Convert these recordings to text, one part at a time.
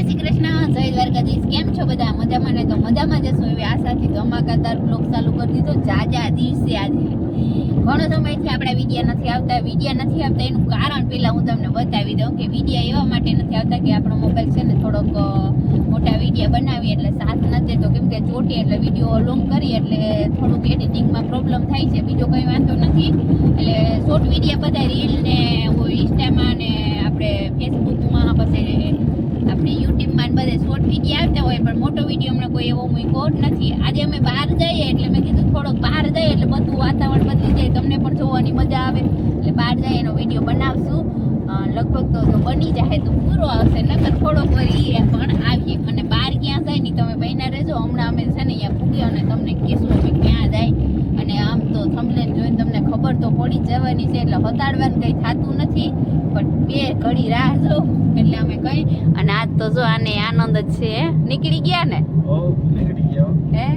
શ્રી કૃષ્ણ, જય દ્વારકાધીશ, કેમ છો બધા? મજામાં ને તો મજામાં જશો એવી આશાથી ધમાકાદાર બ્લોગ ચાલુ કરી દીધો. જાજા દિવસે આજે. ઘણો સમયથી આપણા વિડિયા નથી આવતા. વિડિયા નથી આવતા એનું કારણ પહેલાં હું તમને બતાવી દઉં કે વિડિયા એવા માટે નથી આવતા કે આપણો મોબાઈલ છે ને થોડોક મોટા વિડિયા બનાવીએ એટલે સાથ નથી તો કેમ કે ચોટી એટલે વીડિયો લોંગ કરી એટલે થોડુંક એડિટિંગમાં પ્રોબ્લેમ થાય છે. બીજો કંઈ વાંધો નથી. એટલે શોર્ટ વિડીયા બધા રીલ ને ઇન્સ્ટામાં ને આપણે ફેસબુકમાં પછી આપણે યુટ્યુબમાં ને બધે શોર્ટ વીડિયો આવતા હોય પણ મોટો વીડિયો હમણાં કોઈ એવો મૂક્યો નથી. આજે અમે બહાર જઈએ એટલે મેં કીધું થોડોક બહાર જઈએ એટલે બધું વાતાવરણ બદલી જાય, તમને પણ જોવાની મજા આવે. એટલે બહાર જઈએ એનો વીડિયો બનાવશું. લગભગ તો બની જાય તો પૂરો આવશે નકર થોડોક વળી એ પણ આવીએ અને બહાર ક્યાં જાય નહીં તમે બહેના રહેજો હમણાં અમે છે ને અહીંયા પૂગ્યા અને તમને કહેશું અમે ક્યાં જાય અને આમ તો થંબલેન જોઈને તમને ખબર તો પડી જવાની છે એટલે હતાડવાનું કંઈ થતું નથી. પણ બે ઘડી રાહ જો એટલે અમે કઈ અને આજ તો જો આને આનંદ જ છે? નીકળી ગયા ને? ઓ નીકળી ગયો. હે.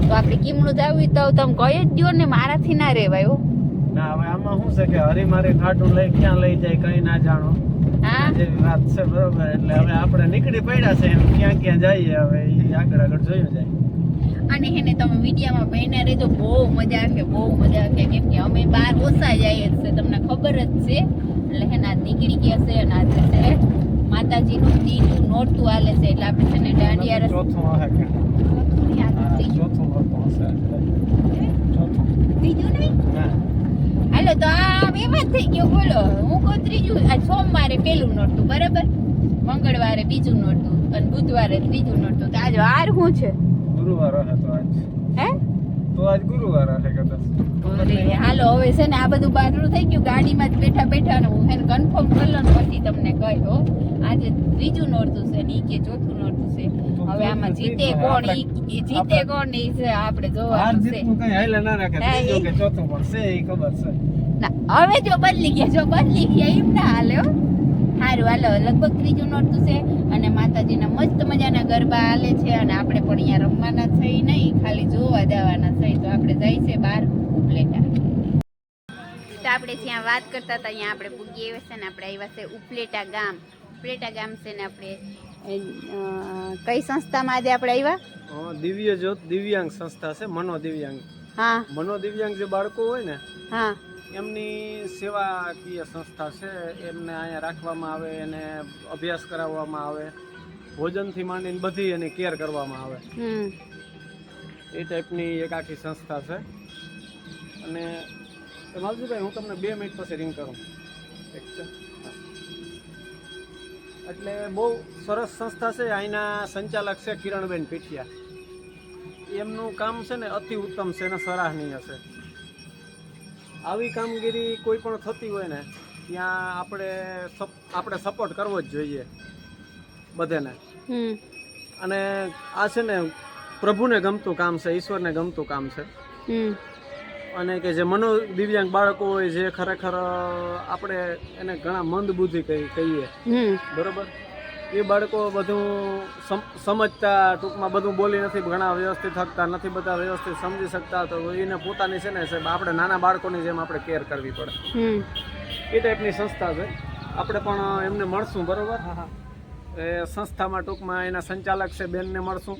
તો આપણે કિમણું જાવું તો તમે કહી જ દો ને મારાથી ના રેવાય ના હવે આમાં શું છે કે હરી મારી ખાટું લઈ ક્યાં લઈ જાય કઈ ના જાણો. હા? જેવી વાત છે બરોબર. એટલે હવે આપણે નીકળી પડ્યા છે ક્યાં ક્યાં જઈએ હવે આગળ આગળ જોયું જાય. અને ને તમે વિડીયામાં બહેના રહેજો. બહુ મજા આવશે બહુ મજા આવશે. કેમ કે અમે બહાર ઓછા જઈએ છે તમને ખબર જ છે. એટલે હે ને આજ નીકળી ગયા છે અને આજે છે માતાજીનું દીનું નોરતું હાલે છે. એટલે આપણે છે ને દાંડિયા રસ ત્રીજું નહીં? હાલો તો આ એમાં જ થઈ ગયો. બોલો હું કહું ત્રીજું આ સોમવારે પેલું નોરતું બરાબર? મંગળવારે બીજું નોરતું અને બુધવારે ત્રીજું નોરતું. તો આજે વાર શું છે? ગુરુવાર હશે આજ. હે? તો આજ ગુરુવાર હશે કદાચ હાલો હવે છે ને આ બધું બાજરું થઈ ગયું. ગાડીમાં જ બેઠા બેઠા ને હું એને કન્ફર્મ કરી લઉં પછી તમને કહ્યું આજે ત્રીજું નોરતું છે ને ઈ કે ચોથું નોરતું છે. હવે આમાં જીતે કોણ ઈ જીતે કોણ ઈ છે આપણે જોવાનું છે. જીતનું કઈ હાલે ના રાખે. ના, કે ચોથું પણ છે એ ખબર છે. ના હવે જો બદલી ગયા જો બદલી ગયા એમ ના હાલે હો. સારું હાલો લગભગ ત્રીજું નોરતું છે અને માતાજીના મસ્ત મજાના ગરબા હાલે છે અને આપણે પણ અહીંયા રમવાના છે નહીં ખાલી જોવા જવાના છે. તો આપણે જાય છે બહાર ઉપલેટા તો આપણે જ્યાં વાત કરતા હતા અહીંયા આપણે પૂગી આવ્યા છે ને આપણે આવ્યા છે ઉપલેટા ગામ. ઉપલેટા ગામ છે ને આપણે કઈ સંસ્થામાં આજે આપણે આવ્યા? દિવ્ય જ્યોત દિવ્યાંગ સંસ્થા છે મનો દિવ્યાંગ હા. મનો દિવ્યાંગ જે બાળકો હોય ને હા. એમની સેવાકીય સંસ્થા છે એમને અહીંયા રાખવામાં આવે એને અભ્યાસ કરાવવામાં આવે ભોજનથી માંડીને બધી એની કેર કરવામાં આવે. એ ટાઈપની એક આખી સંસ્થા છે. અને માલજીભાઈ હું તમને બે મિનિટ પછી રિંગ કરું. એક છે. એટલે બહુ સરસ સંસ્થા છે. અહીંના સંચાલક છે કિરણબેન પીઠિયા એમનું કામ છે ને અતિ ઉત્તમ છે ને સરાહનીય છે. આવી કામગીરી કોઈ પણ થતી હોય ને ત્યાં આપણે આપણે સપોર્ટ કરવો જ જોઈએ બધાને. અને આ છે ને પ્રભુને ગમતું કામ છે ઈશ્વરને ગમતું કામ છે. અને કે જે મનો દિવ્યાંગ બાળકો હોય જે ખરેખર આપણે એને ઘણા મંદ બુદ્ધિ કહી કહીએ. બરોબર? એ બાળકો બધું સમ- સમજતા ટૂંકમાં બધું બોલી નથી ઘણા વ્યવસ્થિત થકતા નથી બધા વ્યવસ્થિત સમજી શકતા તો એને પોતાની છે ને સાહેબ આપણે નાના બાળકોની જેમ આપણે કેર કરવી પડે. એ ટાઈપની સંસ્થા છે. આપણે પણ એમને મળશું બરોબર? એ સંસ્થામાં ટૂંકમાં એના સંચાલક છે બેનને મળશું.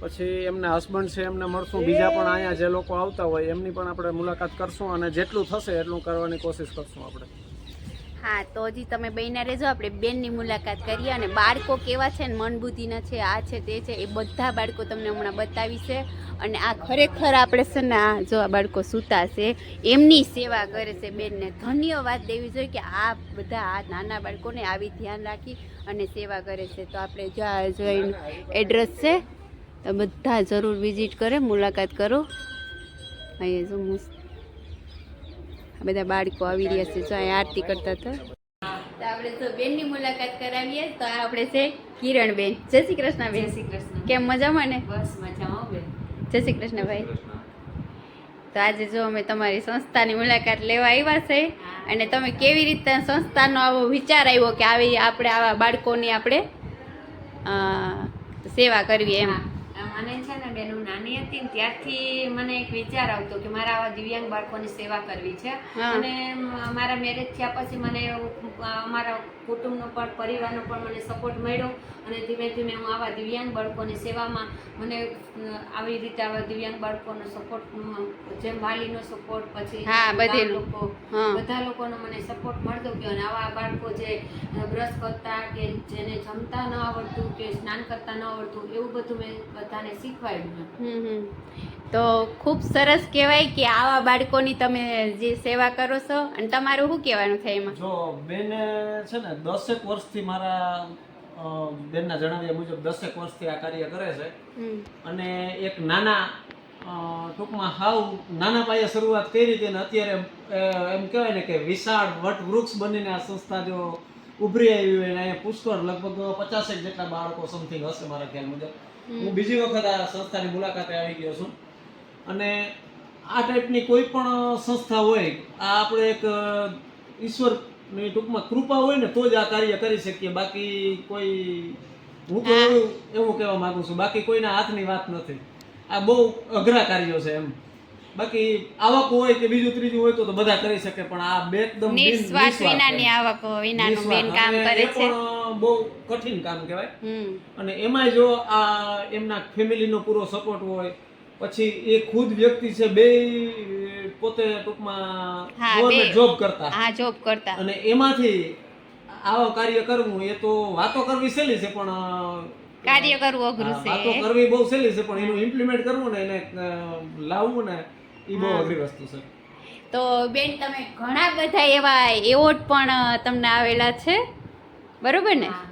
પછી એમના હસબન્ડ છે એમને મળશું. બીજા પણ અહીંયા જે લોકો આવતા હોય એમની પણ આપણે મુલાકાત કરશું અને જેટલું થશે એટલું કરવાની કોશિશ કરશું આપણે. હા, તો હજી તમે બહેના રહેજો, આપણે બેનની મુલાકાત કરીએ અને બાળકો કેવા છે ને મન બુદ્ધિના છે, આ છે, તે છે, એ બધા બાળકો તમને હમણાં બતાવી છે. અને આ ખરેખર આપણે છે ને, આ જો આ બાળકો સૂતા છે, એમની સેવા કરે છે બેનને. ધન્યવાદ દેવી જોઈએ કે આ બધા, આ નાના બાળકોને આવી ધ્યાન રાખી અને સેવા કરે છે. તો આપણે જો આ જોઈને એડ્રેસ છે, તો બધા જરૂર વિઝિટ કરે, મુલાકાત કરો. અહીંયા જો મસ્ત બધા બાળકો આવી રહ્યા છે જો અહીંયા આરતી કરતા હતા. તો આપણે તો બેનની મુલાકાત કરાવીએ તો આ આપણે છે કિરણ બેન જય શ્રી કૃષ્ણ બેન. શ્રી કૃષ્ણ. કેમ મજામાં ને? બસ મજામાં બેન. જય શ્રી કૃષ્ણ ભાઈ. તો આજે જો અમે તમારી સંસ્થાની મુલાકાત લેવા આવ્યા છે અને તમે કેવી રીતે સંસ્થાનો આવો વિચાર આવ્યો કે આવી આપણે આવા બાળકોની આપણે સેવા કરવી એમ? મને છે ને બેન નાની હતી ને ત્યારથી મને એક વિચાર આવતો કે મારા આવા દિવ્યાંગ બાળકોની સેવા કરવી છે. અને મારા મેરેજ થયા પછી મને અમારા કુટુંબનો પણ પરિવારનો પણ મને સપોર્ટ મળ્યો. અને ધીમે ધીમે હું આવા દિવ્યાંગ બાળકોની સેવામાં મને આવી રીતે આવા દિવ્યાંગ બાળકોનો સપોર્ટ જેમ વાલીનો સપોર્ટ પછી બધા લોકો બધા લોકોનો મને સપોર્ટ મળતો ગયો. અને આવા બાળકો જે બ્રશ કરતા કે જેને જમતા ન આવડતું કે સ્નાન કરતા ન આવડતું એવું બધું મેં બધાને શીખવાડ્યું. તો ખૂબ સરસ કહેવાય કે આવા બાળકોની તમે જે સેવા કરો છો અને તમારું શું કહેવાનું થાય એમાં? જો બેન છે ને દસેક વર્ષથી મારા બેનના જણાવ્યા મુજબ દસેક વર્ષથી આ કાર્ય કરે છે. અને એક નાના ટૂંકમાં હાવ નાના પાયે શરૂઆત કરી હતી અને અત્યારે એમ કહેવાય ને કે વિશાળ વટ વૃક્ષ બનીને આ સંસ્થા જો ઉભરી આવ્યું અને અહીંયા પુષ્કળ લગભગ પચાસેક જેટલા બાળકો સમથિંગ હશે મારા ખ્યાલ મુજબ. હું બીજી વખત આ સંસ્થાની મુલાકાતે આવી ગયો છું. અને આ ટાઈપની કોઈ પણ સંસ્થા હોય આ આપણે એક ઈશ્વર ઈશ્વરની ટૂંકમાં કૃપા હોય ને તો જ આ કાર્ય કરી શકીએ. બાકી કોઈ હું તો એવું એવું કહેવા માંગુ છું બાકી કોઈના હાથની વાત નથી. આ બહુ અઘરા કાર્યો છે એમ. બાકી આવક હોય કે બીજું ત્રીજું હોય તો તો બધા કરી શકે પણ આ બે એકદમ નિસ્વાર્થ વિનાની આવક વિનાનું બેન કામ કરે છે. બહુ કઠિન કામ કહેવાય. અને એમાં જો આ એમના ફેમિલીનો પૂરો સપોર્ટ હોય પછી એ ખુદ વ્યક્તિ છે બે પોતે ટૂંકમાં જોબ કરતા. હા જોબ કરતા. અને એમાંથી આવા કાર્ય કરવું એ તો વાતો કરવી સહેલી છે પણ કાર્ય કરવું અઘરું છે. વાતો કરવી બહુ સહેલી છે પણ એનું ઇમ્પ્લિમેન્ટ કરવું ને એને લાવવું ને એ બહુ હા. અઘરી વસ્તુ છે. તો બેન તમે ઘણા બધા એવા એવોર્ડ પણ તમને આવેલા છે? બરોબર ને? હા,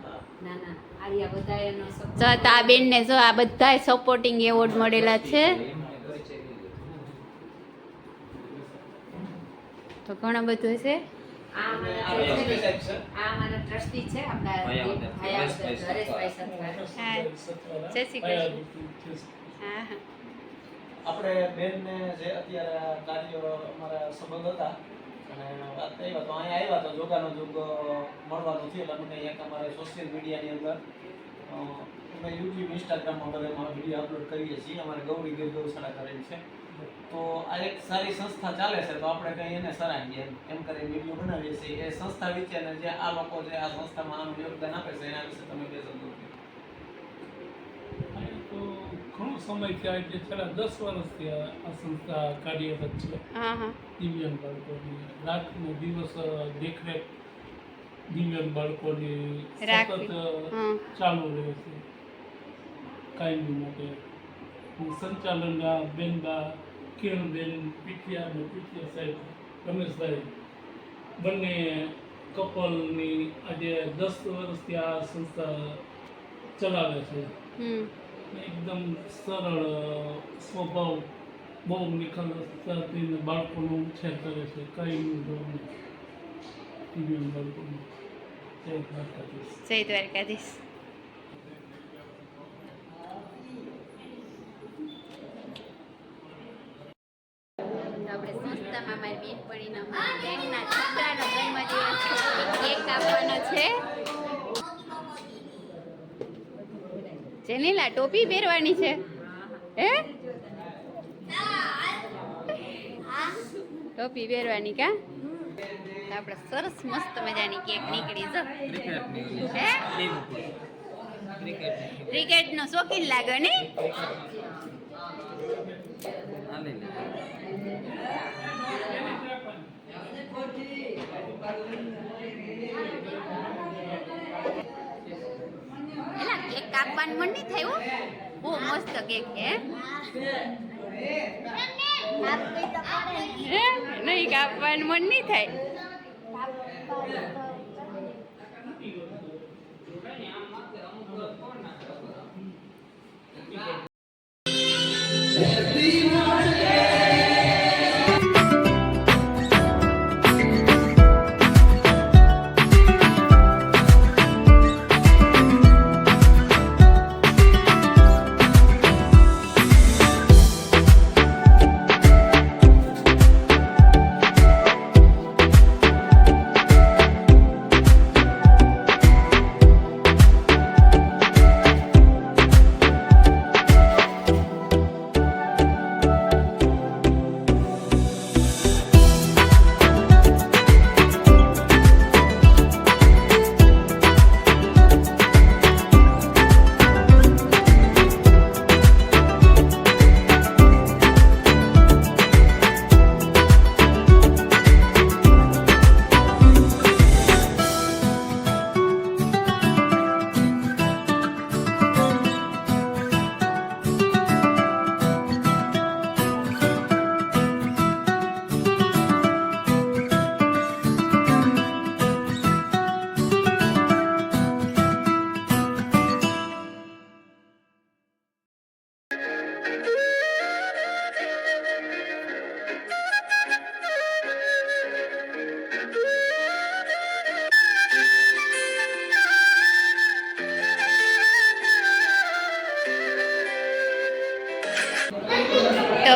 ના ના. આર્યા બધા એનો support જો તો આ બેનને જો આ બધા સપોર્ટિંગ એવોર્ડ મળેલા છે. તો ઘણું બધું છે. જય શ્રી કૃષ્ણ. હા હા. આપણે બેનને જે અત્યારે કાર્ય અમારા સંબંધ હતા, અને વાત થઈ તો અહીંયા આવ્યા તો જોગાનો જોગ મળવાનો છે એટલે મને એક અમારે સોશિયલ મીડિયાની અંદર અમે યુટ્યુબ ઇન્સ્ટાગ્રામમાં બધામાં વીડિયો અપલોડ કરીએ છીએ. અમારે ગૌરી ગીર ગૌશાળા કરેલ છે. તો આ એક સારી સંસ્થા ચાલે છે, તો આપણે કંઈ એને સરાહીએ એમ. કરીને વીડિયો બનાવીએ છીએ. એ સંસ્થા વિશે અને જે આ લોકો જે આ સંસ્થામાં આનું યોગદાન આપે છે, એના વિશે તમે બે શબ્દો કહો. તો ઘણો સમય થયા એટલે છેલ્લા દસ વર્ષથી આ સંસ્થા કાર્યરત છે. દિવ્યાંગ બાળકોની રાતનો દિવસ દેખરેખ દિવ્યાંગ બાળકોની સતત ચાલુ રહે છે. કાયમી માટે હું સંચાલન આ બેનબા કિરણબેન પીઠિયા અને પીઠિયા સાહેબ રમેશભાઈ બંને કપલની આજે દસ વર્ષથી આ સંસ્થા ચલાવે છે. એકદમ સરળ સ્વભાવ બહુ નિખાલસતાથી બાળકોનો ઉછેર કરે છે. કઈ નહીં બાળકોનું જય દ્વારકાધીશ જય દ્વારકાધીશ. આપણે સંસ્થામાં મારી બેનપણીના બેનના છોકરાનો જન્મદિવસ કેક કાપવાનો છે. જેનીલા ટોપી પહેરવાની છે. હે? ટોપી પહેરવાની કા? આપણે સરસ મસ્ત મજાની કેક નીકળી છે હે? ક્રિકેટ નો શોખીન લાગે ને કાપવાનું મન નહીં થયું બહુ મસ્ત કેક? હે? નહીં કાપવાનું મન નહીં થાય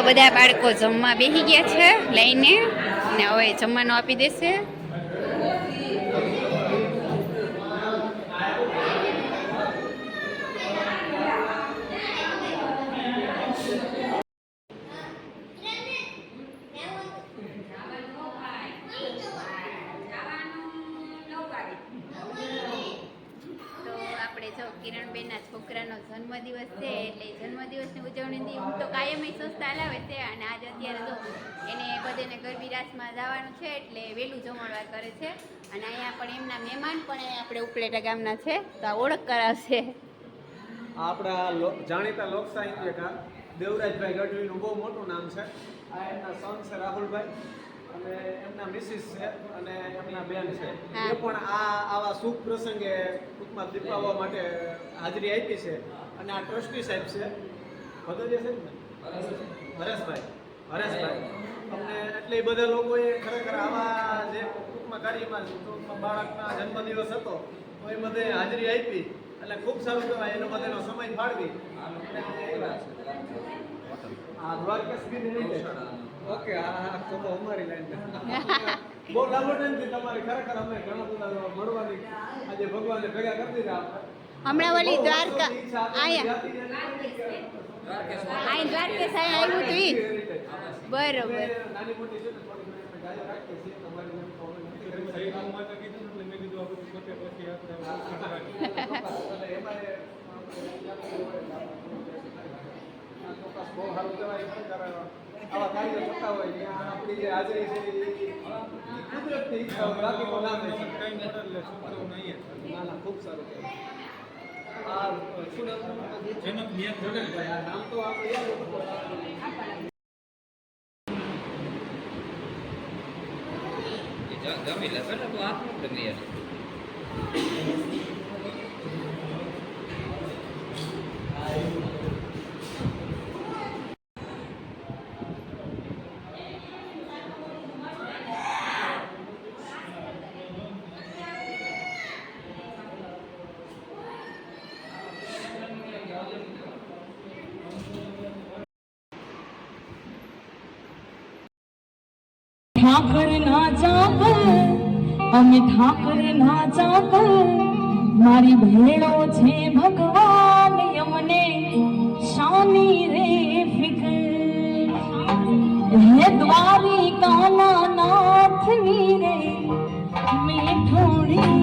બધા બાળકો જમવા બેસી ગયા છે લઈને ને હવે જમવાનું આપી દેશે તો આપણે જો કિરણબેનના છોકરાનો જન્મદિવસ છે એટલે જન્મદિવસની ઉજવણીથી હું તો કાયમ સંસ્થા લાવે છે અને આજે અત્યારે તો એને બધાને ગરબી રાસમાં જવાનું છે એટલે વહેલું જમણવાર કરે છે. અને અહીંયા પણ એમના મહેમાન પણ આપણે ઉપલેટા ગામના છે, તો આ ઓળખ કરાવશે. આપણા જાણીતા લોક સાહિત્યકાર દેવરાજભાઈ ગઢવીનું બહુ મોટું નામ છે. આ એમના સન છે રાહુલભાઈ. અને એમના મિસિસ છે અને એમના બેન છે. એ પણ આ આવા શુભ પ્રસંગે ટૂંકમાં દીપાવવા માટે હાજરી આપી છે. અને આ ટ્રસ્ટી સાહેબ છે. ભગત છે ને? હરેશભાઈ. હરેશભાઈ. અમને એટલે બધા લોકોએ ખરેખર આવા જે ટૂંકમાં કાર્યમાં ટૂંકમાં બાળકના જન્મદિવસ હતો તો એ બધે હાજરી આપી. એટલે ખૂબ સારું કહેવાય એનો બધાનો સમય ફાળવી. આ દ્વારકેશ બી. ઓકે હા તો તો અમારી લાઈન બહુ લાંબો ટાઈમથી તમારી ખરેખર અમે ઘણા બધા મળવાની આજે ભગવાન ભેગા કરી દીધા. હમણાં વળી બહુ દ્વારકા આયા. અહીં દ્વારકેશ અહીંયા આવ્યું હતું ઈ. બરોબર. નાની મોટી છે તો આ બહુ સારું કહેવાય આવા કાર્ય થતા હોય આપણી જે હાજરી છે એ કુદરતની ઈચ્છા હોય, બાકી કોઈ ના થઈ શકે. ના ના ખૂબ સારું આ શું નામ તમારું? આ નામ તો આપણે યાદ હતું. જમી લેશો ને તું ઠાકર ના ચાકર અમે ઠાકર ના ચાકર મારી ભેળો છે ભગવાન અમને શાની રે ફિકર હે દ્વારિકાના નાથની રે મીઠોડી